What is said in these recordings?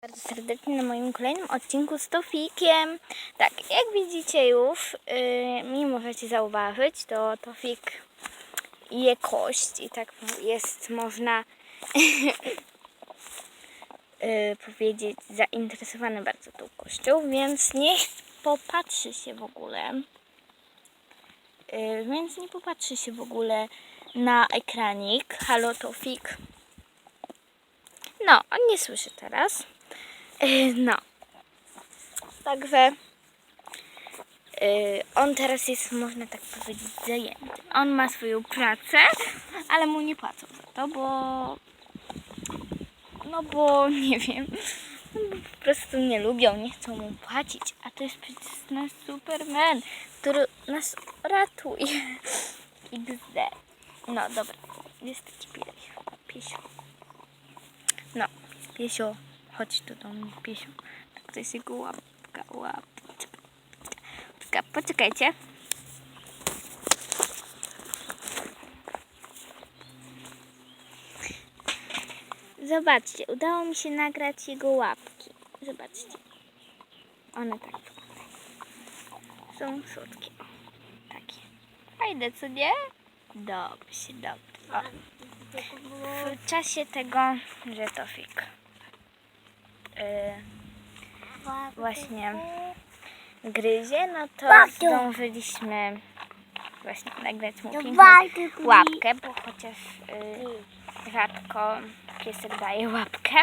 Bardzo serdecznie na moim kolejnym odcinku z Tofikiem. Tak, jak widzicie już, yy, mi możecie zauważyć, to Tofik je kość i tak jest można yy, powiedzieć zainteresowany bardzo tą kością, więc niech popatrzy się w ogóle. Yy, więc nie popatrzy się w ogóle na ekranik. Halo Tofik. No, on nie słyszy teraz. Yy, No. Także yy, on teraz jest, można tak powiedzieć, zajęty. On ma swoją pracę, ale mu nie płacą za to, bo no bo nie wiem, bo po prostu nie lubią, nie chcą mu płacić. A to jest przecież nasz Superman, który nas ratuje. XD. No dobra, jest taki pies. Piesio. No, piesio, chodź tu do mnie, piesio. Tak, to jest jego łapka, łapka. Czeka- Poczekajcie. Zobaczcie, udało mi się nagrać jego łapki. Zobaczcie. One tak. Są słodkie. Takie. Fajne, co nie? Dobrze, dobrze. W czasie tego, że Tofik yy, właśnie gryzie, no to zdążyliśmy właśnie nagrać mu piękną łapkę, bo chociaż yy, rzadko piesek daje łapkę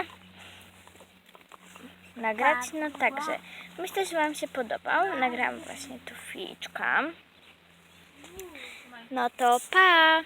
nagrać, no także myślę, że Wam się podobał. Nagrałam właśnie tu ficzka. No to pa!